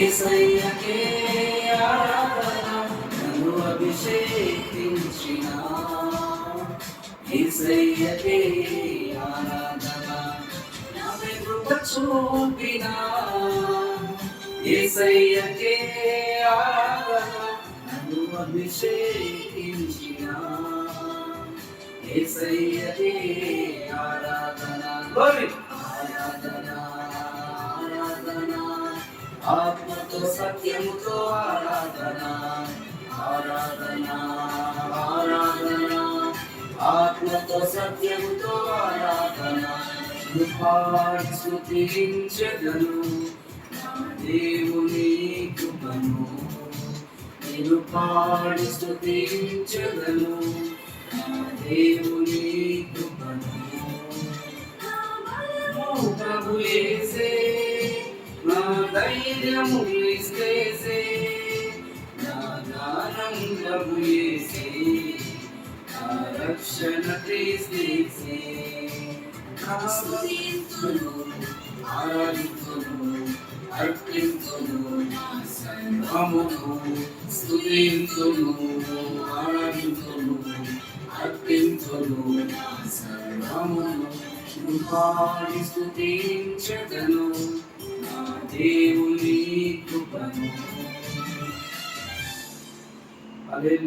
ఏసయ్యకే ఆరాధన నన్ను అభిషేకించిన ఏసయ్యకే ఆరాధన నాపై కృప చూపిన ఏసయ్యకే ఆరాధన నన్ను అభిషేకించిన ఏసయ్యకే ఆరాధన Glory! ఆత్మతో సత్యముతో ఆరాధన ఆరాధన ఆరాధన ఆత్మతో సత్యముతో ఆరాధన పాడి స్తుతించగను నా దేవుని కృపను నేను పాడి స్తుతించగను నా దేవుని కృపను. ప్రభు యేసే నా ధైర్యము నా గానం ప్రభు యేసే నా రక్షణ క్రీస్తేసే నా స్తుతింతును ఆరాధింతును అర్పింతును సర్వమును స్తుతింతును అర్పింతును కృపాని నా కృపను హల్లెలూయా